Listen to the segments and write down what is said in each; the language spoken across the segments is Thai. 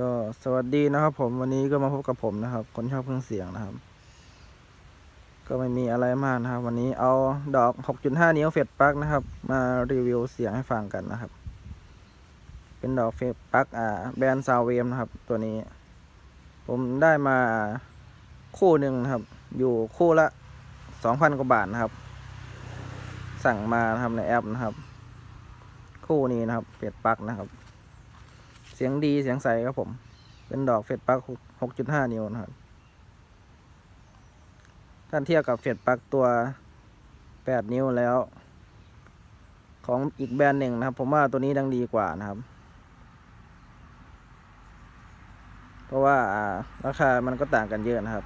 ก็สวัสดีนะครับ ผมวันนี้ก็มาพบกับผมนะครับ คนชอบเครื่องเสียงนะครับ ก็ไม่มีอะไรมากนะครับ วันนี้เอาดอก 6.5 นิ้วเฟดปลั๊กนะครับ มารีวิวเสียงให้ฟังกันนะครับ เป็นดอกเฟดปลั๊กอ่าแบรนด์ซาวเวมนะครับ ตัวนี้ ผมได้มาคู่หนึ่งนะครับ อยู่คู่ละ 2,000 กว่าบาทนะครับ สั่งมานะครับในแอปนะครับ คู่นี้นะครับเฟดปลั๊กนะครับ เสียงดีเสียงใสครับผม เป็นดอกเฟดปลั๊ก6.5นิ้วนะครับถ้าเทียบกับเฟดปักตัว8นิ้วแล้ว ของอีกแบรนด์หนึ่งนะครับ ผมว่าตัวนี้ดังดีกว่านะครับ เพราะว่าราคามันก็ต่างกันเยอะนะครับ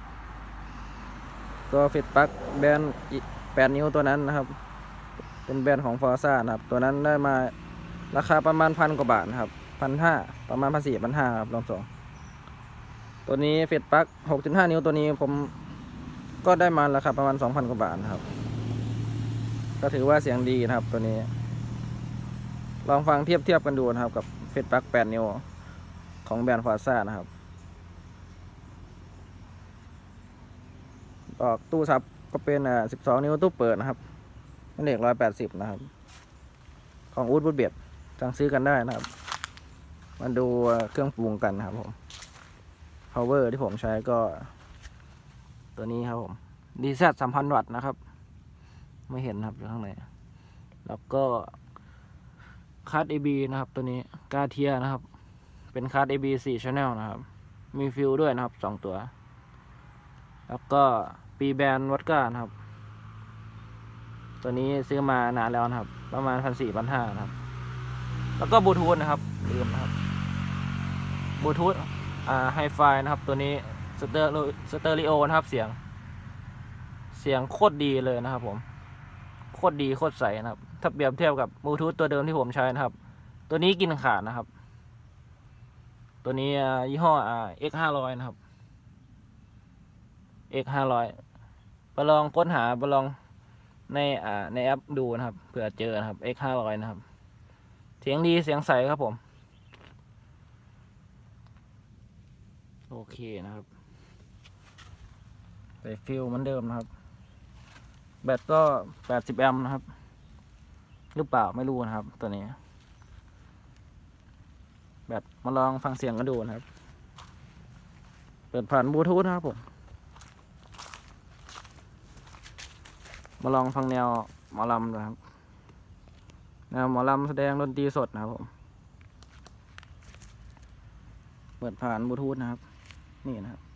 ตัวเฟดปักแบรนด์อีก8นิ้วตัวนั้นนะครับ เป็นแบรนด์ของฟอร์ซ่านะครับ ตัวนั้นได้มาราคาประมาณพันกว่าบาทนะครับพันห้า ประมาณพันสี่พันห้าครับลองสองตัวนี้เฟดปลั๊กหกจุดห้านิ้วตัวนี้ผมก็ได้มาราคาประมาณสองพันกว่าบาทนะครับ ก็ถือว่าเสียงดีนะครับตัวนี้ ลองฟังเทียบเทียบกันดูนะครับ กับเฟดปลั๊กแปดนิ้วของแบรนด์ฟอร์ซ่านะครับออกตู้ซับก็เป็นอ่าสิบสองนิ้วตู้เปิดนะครับเป็นเหล็กร้อยแปดสิบนะครับ ของอูดบูดเบียดสั่งซื้อกันได้นะครับ มาดูเครื่องปรุงกันนะครับผม power ที่ผมใช้ก็ ตัวนี้ครับผม DZ สามพันวัตต์นะครับ ไม่เห็นนะครับอยู่ข้างในแล้วก็คาร์ด AB นะครับตัวนี้กาเทียนะครับ เป็นคาร์ด AB สี่ channel นะครับ มีฟิลด้วยนะครับสองตัว แล้วก็ปีแบนวัดก้านะครับ ตัวนี้ซื้อมานานแล้วนะครับ ประมาณพันสี่พันห้านะครับ แล้วก็บลูทูธนะครับลืมนะครับ บลูทูธอ่าไฮไฟนะครับตัวนี้สเตอร์สเตอริโอนะครับเสียง เสียงโคตรดีเลยนะครับผมโคตรดีโคตรใสนะครับ ถ้าเปรียบเทียบกับบลูทูธตัวเดิมที่ผมใช้นะครับ ตัวนี้กินขาดนะครับ ตัวนี้ยี่ห้ออ่า X ห้าร้อยนะครับ X ห้าร้อยไปลองค้นหาไปลองในอ่าในแอปดูนะครับเผื่อเจอนะครับ X ห้าร้อยนะครับ เสียงดีเสียงใสครับผม โอเคนะครับไปฟิลเหมือนเดิมนะครับ แบตก็แปดสิบแอมป์นะครับ หรือเปล่าไม่รู้นะครับ ตัวนี้ แบตมาลองฟังเสียงกันดูนะครับ เปิดผ่านบลูทูธนะครับผม มาลองฟังแนวหมอลำดูครับ แนวหมอลำแสดงดนตรีสดนะครับผม เปิดผ่านบลูทูธนะครับ นี่นะครับ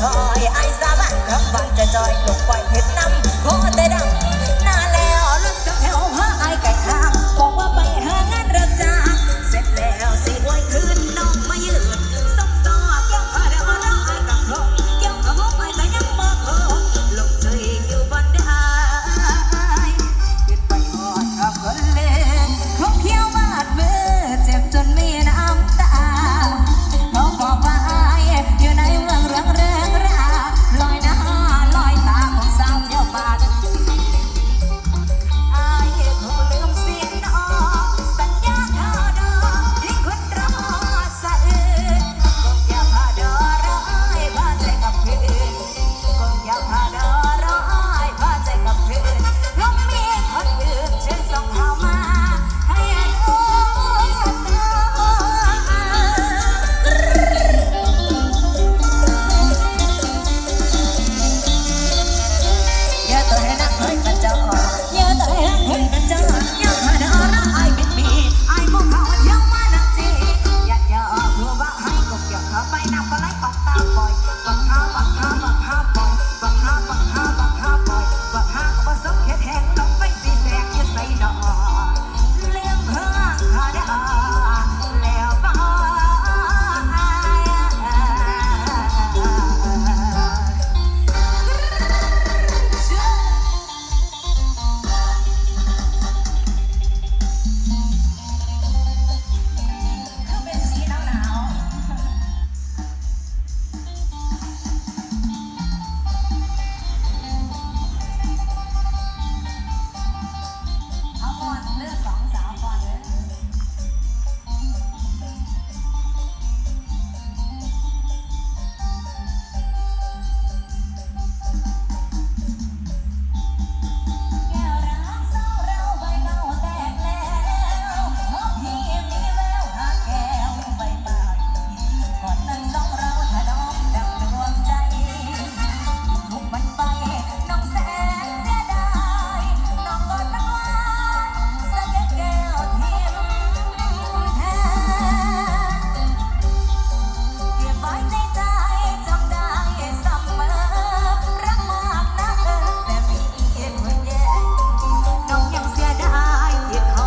thòi ai ra bạn khắp bạn trời trời lục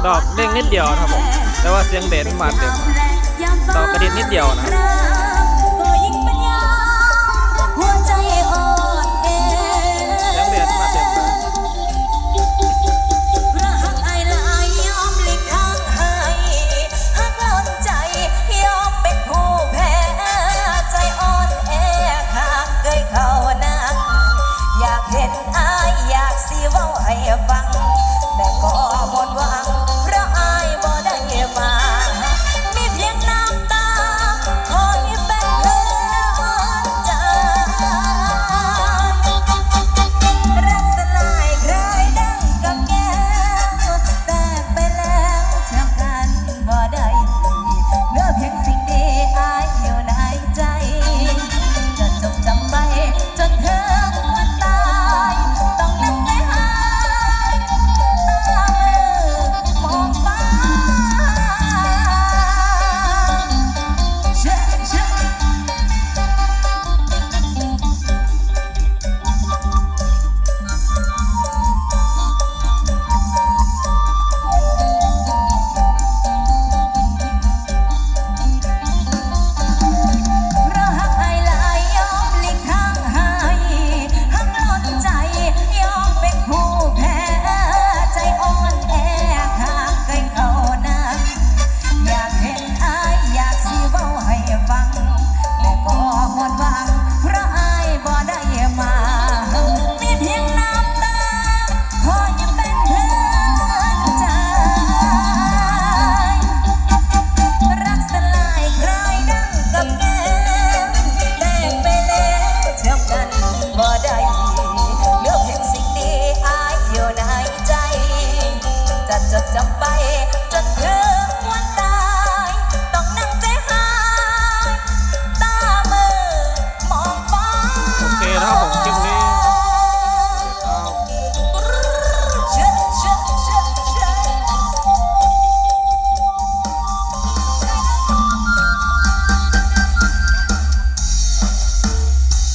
ดอกเด้งนิดเดียวนะครับผมแต่ว่าเสียงเบสมาเต็มดอกกระดิ่งนิดเดียวนะ